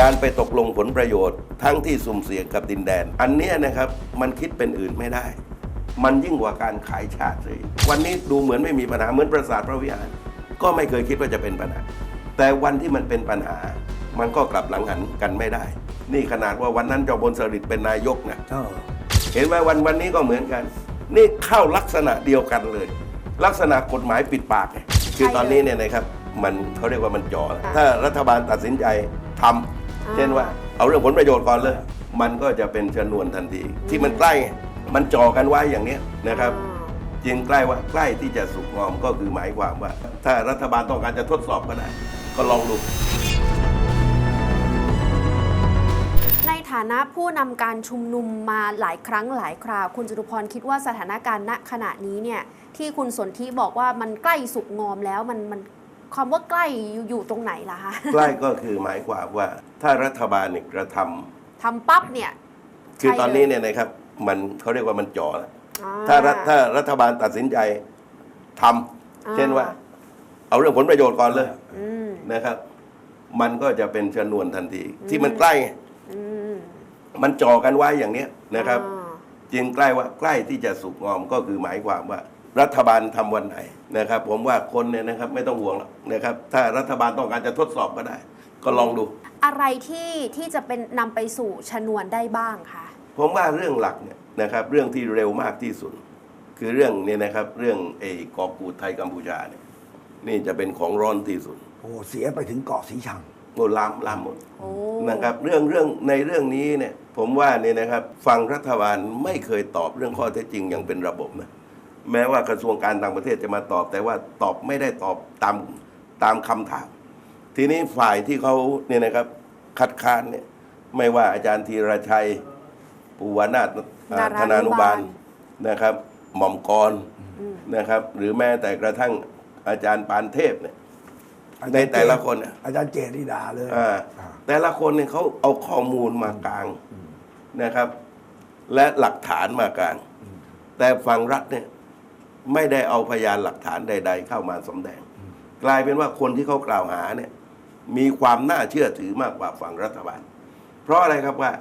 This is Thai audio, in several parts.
การไปตกลงผลประโยชน์ ทั้งที่สุ่มเสี่ยงกับดินแดน อันนี้นะครับมันคิดเป็นอื่นไม่ได้ มันยิ่งกว่าการขายชาติเลยวันนี้ดูเหมือนไม่มีปัญหาเหมือนปราสาทพระวิหาร ก็ไม่เคยคิดว่าจะเป็นปัญหา แต่วันที่มันเป็นปัญหา มันก็กลับหลังหันกันไม่ได้ นี่ขนาดว่าวันนั้นจอมพลสฤษดิ์เป็นนายกนะเออเห็นไหมวันวันนี้ก็เหมือนกัน นี่เข้าลักษณะเดียวกันเลย ลักษณะกฎหมายปิดปากคือตอนนี้เนี่ยนะครับมันเขาเรียกว่ามันจ่อถ้ารัฐบาลตัดสินใจทำ เช่นว่าเอาเรื่องผลประโยชน์ก่อนเลย มันก็จะเป็นชนวนทันที ที่มันใกล้ไงมันจ่อกันไว้อย่างเนี้ยนะครับจึงใกล้ว่าใกล้ที่จะสุกงอมก็คือหมายความว่า ถ้ารัฐบาลต้องการจะทดสอบก็ได้ก็ลองดูในฐานะผู้นำการชุมนุมมาหลายครั้งหลายคราว คุณจตุพรคิดว่าสถานการณ์ณขณะนี้เนี่ยที่คุณสนธิบอกว่ามันใกล้สุกงอมแล้วมันมัน ความว่าใกล้อยู่อยู่ตรงไหนล่ะคะใกล้ก็คือหมายความว่าถ้ารัฐบาลเนี่ยกระทำทำปั๊บเนี่ย คือใช่ตอนนี้เลยเนี่ยนะครับ มันเขาเรียกว่ามันจ่อแล้วอ่ถ้ารัฐถ้ารัฐบาลตัดสินใจทำอ่าเช่นว่า เอาเรื่องผลประโยชน์ก่อนเลยอืมนะครับ มันก็จะเป็นชนวนทันที ที่มันใกล้ไงอืมมันจ่อกันไว้อย่างเนี้ยนะครับอ่าจึงใกล้ว่าใกล้ที่จะสุกงอมก็คือหมายความว่า รัฐบาลทำวันไหนนะครับ ผมว่าคนเนี่ยนะครับไม่ต้องห่วงหรอกนะครับ ถ้ารัฐบาลต้องการจะทดสอบก็ได้ ก็ลองดู อะไรที่ที่จะเป็นนำไปสู่ชนวนได้บ้างคะผมว่าเรื่องหลักเนี่ยนะครับ เรื่องที่เร็วมากที่สุด คือเรื่องเนี่ยนะครับเรื่องไอ้กอบกูดไทยกัมพูชาเนี่ยนี่จะเป็นของร้อนที่สุดโอ้เสียไปถึงเกาะสีชังโมลามลามหมดโอ้นะครับเรื่องเรื่องในเรื่องนี้เนี่ยผมว่าเนี่ยนะครับฝั่งรัฐบาลไม่เคยตอบเรื่องข้อเท็จจริงอย่างเป็นระบบนะ แม้ว่ากระทรวงการต่างประเทศจะมาตอบ แต่ว่าตอบไม่ได้ตอบตามตามคำถาม ทีนี้ฝ่ายที่เขาเนี่ยนะครับคัดค้านเนี่ยไม่ว่าอาจารย์ธีรชัยปูวนาถอ่าธนานุบาลนะครับ หม่อมกรนะครับ หรือแม้แต่กระทั่งอาจารย์ปานเทพเนี่ยในแต่ละคนน่ะอาจารย์เจดีดาเลยอ่าอ่าแต่ละคนเนี่ยเขาเอาข้อมูลมากลางนะครับ และหลักฐานมากลาง แต่ฝั่งรัฐเนี่ย ไม่ได้เอาพยานหลักฐานใด ๆ เข้ามาสำแดง กลายเป็นว่าคนที่เขากล่าวหาเนี่ยมีความน่าเชื่อถือมากกว่าฝั่งรัฐบาล เพราะอะไรครับว่า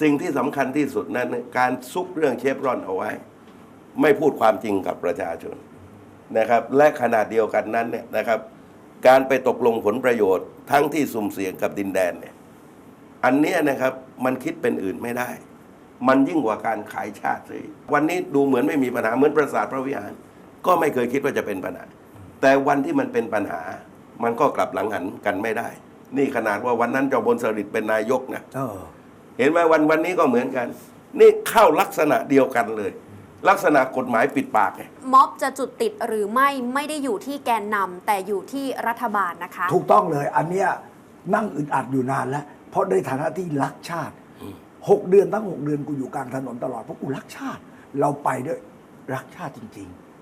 สิ่งที่สำคัญที่สุดนั้นเนี่ยการซุกเรื่องเชฟรอนเอาไว้ ไม่พูดความจริงกับประชาชนนะครับ และขนาดเดียวกันนั้นเนี่ยนะครับ การไปตกลงผลประโยชน์ทั้งที่สุ่มเสี่ยงกับดินแดนเนี่ยอันเนี้ยนะครับมันคิดเป็นอื่นไม่ได้ มันยิ่งกว่าการขายชาติเลยวันนี้ดูเหมือนไม่มีปัญหาเหมือนปราสาทพระวิหาร ก็ไม่เคยคิดว่าจะเป็นปัญหา แต่วันที่มันเป็นปัญหา มันก็กลับหลังหันกันไม่ได้ นี่ขนาดว่าวันนั้นจอมพลสฤษดิ์เป็นนายกนะเออเห็นไหมวันวันนี้ก็เหมือนกัน นี่เข้าลักษณะเดียวกันเลย ลักษณะกฎหมายปิดปากไงม็อบจะจุดติดหรือไม่ไม่ได้อยู่ที่แกนนำแต่อยู่ที่รัฐบาลนะคะ ถูกต้องเลย อันเนี้ยนั่งอึดอัดอยู่นานแล้ว เพราะในฐานะที่รักชาติ หกเดือนตั้งหกเดือนกูอยู่กลางถนนตลอดเพราะกูรักชาติ เราไปด้วยรักชาติจริง ๆ